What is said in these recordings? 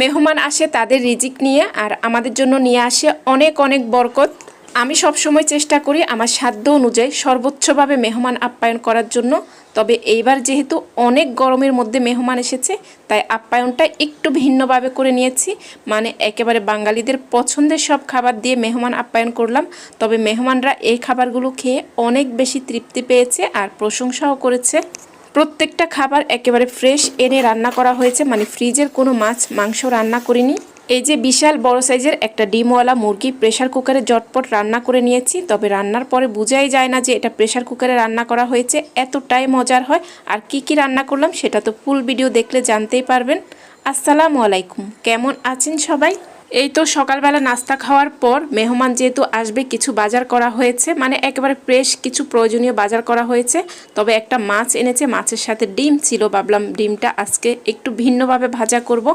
মেহমান আসে তাদের রিজিক নিয়ে আর আমাদের জন্য নিয়ে আসে অনেক অনেক বরকত। আমি সব সময় চেষ্টা করি আমার সাধ্য অনুযায়ী সর্বোচ্চভাবে মেহমান আপ্যায়ন করার জন্য। তবে এইবার যেহেতু অনেক গরমের মধ্যে মেহমান এসেছে, তাই আপ্যায়নটা একটু ভিন্নভাবে করে নিয়েছি। মানে একেবারে বাঙালিদের পছন্দের সব খাবার দিয়ে মেহমান আপ্যায়ন করলাম। তবে মেহমানরা এই খাবারগুলো খেয়ে অনেক বেশি তৃপ্তি পেয়েছে আর প্রশংসাও করেছে। প্রত্যেকটা খাবার একেবারে ফ্রেশ এনে রান্না করা হয়েছে। মানে ফ্রিজের কোনো মাছ, মাংস রান্না করিনি। এই যে বিশাল বড় সাইজের একটা ডিমওয়ালা মুরগি প্রেশার কুকারে জটপট রান্না করে নিয়েছি। তবে রান্নার পরে বোঝাই যায় না যে এটা প্রেশার কুকারে রান্না করা হয়েছে। এতটাই মজার হয়। আর কি কি রান্না করলাম সেটা তো ফুল ভিডিও দেখলে জানতেই পারবেন। আসসালামু আলাইকুম। কেমন আছেন সবাই? এই তো সকালবেলা নাস্তা খাওয়ার পর মেহমান যেহেতু আসবে, কিছু বাজার করা হয়েছে। মানে একেবারে ফ্রেশ কিছু প্রয়োজনীয় বাজার করা হয়েছে। তবে একটা মাছ এনেছে, মাছের সাথে ডিম ছিল। ভাবলাম ডিমটা আজকে একটু ভিন্নভাবে ভাজা করব।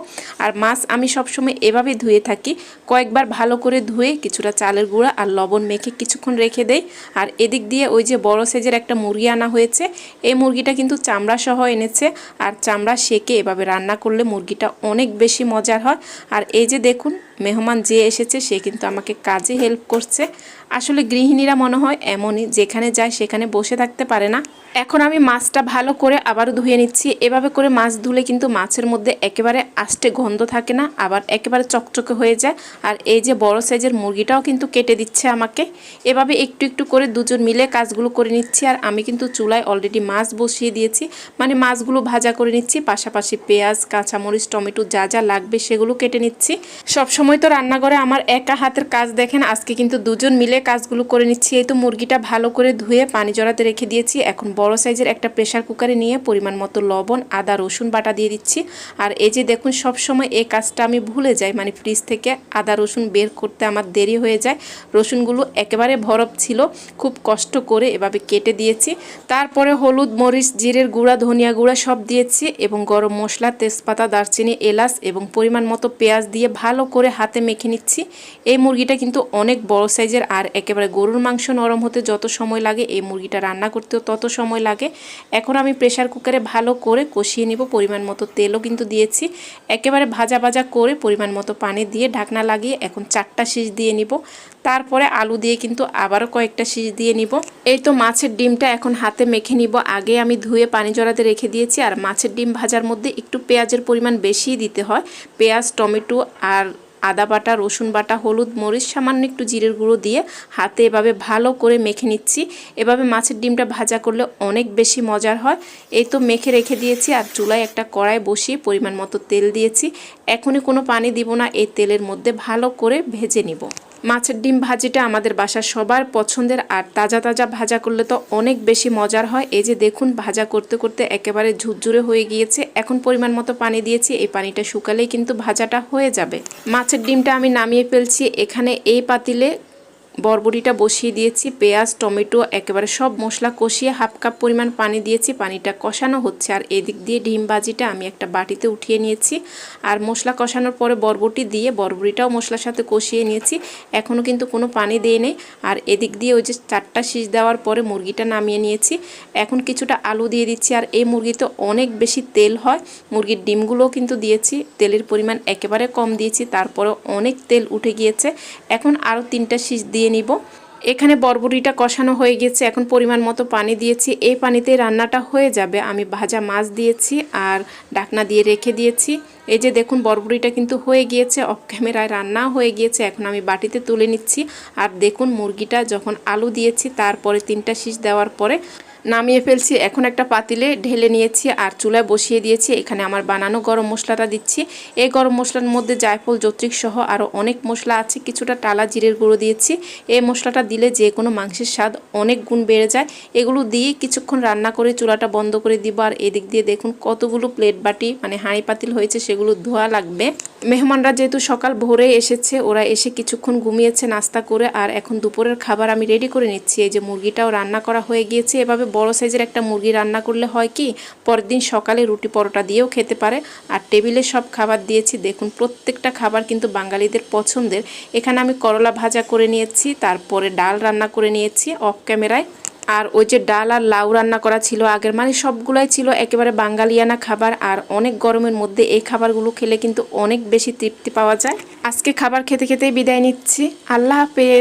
আর মাছ আমি সবসময় এভাবে ধুয়ে থাকি। কয়েকবার ভালো করে ধুয়ে কিছুটা চালের গুঁড়া আর লবণ মেখে কিছুক্ষণ রেখে দেই। আর এদিক দিয়ে ওই যে বড় সাইজের একটা মুরগি আনা হয়েছে, এই মুরগিটা কিন্তু চামড়া সহ এনেছে। আর চামড়া সেকে এভাবে রান্না করলে মুরগিটা অনেক বেশি মজার হয়। আর এই যে দেখুন মেহমান যে এসেছে, সে কিন্তু আমাকে কাজে হেল্প করছে। আসলে গৃহিণীরা মনে হয় এমনই, যেখানে যায় সেখানে বসে থাকতে পারে না। এখন আমি মাছটা ভালো করে আবারও ধুয়ে নিচ্ছি। এভাবে করে মাছ ধুলে কিন্তু মাছের মধ্যে একেবারে আষ্টে গন্ধ থাকে না, আবার একেবারে চকচকে হয়ে যায়। আর এই যে বড় সাইজের মুরগিটাও কিন্তু কেটে দিচ্ছে আমাকে। এভাবে একটু একটু করে দুজন মিলে কাজগুলো করে নিচ্ছি। আর আমি কিন্তু চুলায় অলরেডি মাছ বসিয়ে দিয়েছি। মানে মাছগুলো ভাজা করে নিচ্ছি, পাশাপাশি পেঁয়াজ, কাঁচামরিচ, টমেটো যা যা লাগবে সেগুলো কেটে নিচ্ছি। সব সময় তো রান্নাঘরে আমার একা হাতের কাজ দেখেন, আজকে কিন্তু দুজন মিলে কাজগুলো করে নিচ্ছি। এই তো মুরগিটা ভালো করে ধুয়ে পানি জড়াতে রেখে দিয়েছি। এখন বড় সাইজের একটা প্রেশার কুকারে নিয়ে পরিমাণ মতো লবণ, আদা, রসুন বাটা দিয়ে দিচ্ছি। আর এই যে দেখুন সব সময় এই কাজটা আমি ভুলে যাই। মানে ফ্রিজ থেকে আদা, রসুন বের করতে আমার দেরি হয়ে যায়। রসুনগুলো একেবারে ভরপ ছিল, খুব কষ্ট করে এভাবে কেটে দিয়েছি। তারপরে হলুদ, মরিচ, জিরের গুঁড়া, ধনিয়া গুঁড়া সব দিয়েছি এবং গরম মশলা, তেজপাতা, দারচিনি, এলাচ এবং পরিমাণ মতো পেঁয়াজ দিয়ে ভালো করে হাতে মেখে নিচ্ছি। এই মুরগিটা কিন্তু অনেক বড় সাইজের আর একেবারে গরুর মাংস নরম হতে যত সময় লাগে, এই মুরগিটা রান্না করতেও তত সময় লাগে। এখন আমি প্রেশার কুকারে ভালো করে কষিয়ে নিব পরিমাণ মতো তেলও কিন্তু দিয়েছি। একেবারে ভাজা ভাজা করে পরিমাণ মতো পানি দিয়ে ঢাকনা লাগিয়ে এখন চারটা শীষ দিয়ে নিব। তারপরে আলু দিয়ে কিন্তু আবারও কয়েকটা শীষ দিয়ে নিব। এই তো মাছের ডিমটা এখন হাতে মেখে নিব। আগে আমি ধুয়ে পানি জড়াতে রেখে দিয়েছি। আর মাছের ডিম ভাজার মধ্যে একটু পেঁয়াজের পরিমাণ বেশিই দিতে হয়। পেঁয়াজ, টমেটো আর আদা বাটা, রসুন বাটা, হলুদ, মরিচ, সামান্য একটু জিরের গুঁড়ো দিয়ে হাতে এভাবে ভালো করে মেখে নিচ্ছি। এভাবে মাছের ডিমটা ভাজা করলে অনেক বেশি মজার হয়। এই তো মেখে রেখে দিয়েছি আর চুলায় একটা কড়াই বসিয়ে পরিমাণ মতো তেল দিয়েছি। এখনই কোনো পানি দিব না, এই তেলের মধ্যে ভালো করে ভেজে নিব। মাছের ডিম ভাজিটা আমাদের বাসার সবার পছন্দের, আর তাজা তাজা ভাজা করলে তো অনেক বেশি মজার হয়। এই যে দেখুন, ভাজা করতে করতে একেবারে ঝুরঝুরে হয়ে গিয়েছে। এখন পরিমাণ মতো পানি দিয়েছি, এই পানিটা শুকালেই কিন্তু ভাজাটা হয়ে যাবে। মাছের ডিমটা আমি নামিয়ে ফেলছি, এখানে এই পাতিলে বরবটিটা বসিয়ে দিয়েছি, পেঁয়াজ, টমেটো, একেবারে সব মশলা কষিয়ে হাফ কাপ পরিমাণ পানি দিয়েছি, পানিটা কষানো হচ্ছে। আর এদিক দিয়ে ডিম বাজিটা আমি একটা বাটিতে উঠিয়ে নিয়েছি। আর মশলা কষানোর পরে বরবটি দিয়ে বরবটিটাও মশলার সাথে কষিয়ে নিয়েছি। এখনও কিন্তু কোনো পানি দিয়ে নেই। আর এদিক দিয়ে ওই যে চারটা শীষ দেওয়ার পরে মুরগিটা নামিয়ে নিয়েছি। এখন কিছুটা আলু দিয়ে দিচ্ছি। আর এই মুরগিতে অনেক বেশি তেল হয়। মুরগির ডিমগুলোও কিন্তু দিয়েছি। তেলের পরিমাণ একেবারে কম দিয়েছি। তারপরে অনেক তেল উঠে গিয়েছে। এখন আরও তিনটা শীষ দিয়ে নিব। এখানে বরবটিটা কষানো হয়ে গেছে। এখন পরিমাণ মতো পানি দিয়েছি। এই পানিতে রান্নাটা হয়ে যাবে। আমি ভাজা মাছ দিয়েছি আর ডাকনা দিয়ে রেখে দিয়েছি। এই যে দেখুন, বরবটিটা কিন্তু হয়ে গিয়েছে। অফ ক্যামেরায় রান্না হয়ে গিয়েছে। এখন আমি বাটিতে তুলে নিচ্ছি। আর দেখুন, মুরগিটা যখন আলু দিয়েছি, তারপরে তিনটা শীষ দেওয়ার পরে নামিয়ে ফেলছি। এখন একটা পাতিলে ঢেলে নিয়েছি আর চুলায় বসিয়ে দিয়েছি। এখানে আমার বানানো গরম মশলাটা দিচ্ছি। এই গরম মশলার মধ্যে জায়ফল, যত্রিক সহ আরও অনেক মশলা আছে। কিছুটা টালা জিরের গুঁড়ো দিয়েছি। এই মশলাটা দিলে যে কোনো মাংসের স্বাদ অনেক গুণ বেড়ে যায়। এগুলো দিয়ে কিছুক্ষণ রান্না করে চুলাটা বন্ধ করে দিব। আর এদিক দিয়ে দেখুন কতগুলো প্লেট বাটি মানে হাঁড়ি পাতিল হয়েছে, সেগুলো ধোয়া লাগবে। মেহমানরা যেহেতু সকাল ভোরে এসেছে, ওরা এসে কিছুক্ষণ ঘুমিয়েছে, নাস্তা করে, আর এখন দুপুরের খাবার আমি রেডি করে নিচ্ছি। এই যে মুরগিটাও রান্না করা হয়ে গিয়েছে। এভাবে বড় সাইজের একটা মুরগি রান্না করলে হয় কি, পরের দিন সকালে রুটি পরোটা দিয়েও খেতে পারে। আর টেবিলে সব খাবার দিয়েছি। দেখুন, প্রত্যেকটা খাবার কিন্তু বাঙালিদের পছন্দের। এখানে আমি করলা ভাজা করে নিয়েছি, তারপরে ডাল রান্না করে নিয়েছি অফ ক্যামেরায় আর ওই যে ডাল আর লাউ রান্না করা ছিল আগের মানে সবগুলাই ছিল একেবারে বাঙালিয়ানা খাবার, আর অনেক গরমের মধ্যে এই খাবারগুলো খেলে কিন্তু অনেক বেশি তৃপ্তি পাওয়া যায়। আজকে খাবার খেতে খেতেই বিদায় নিচ্ছি। আল্লাহ হাফেজ।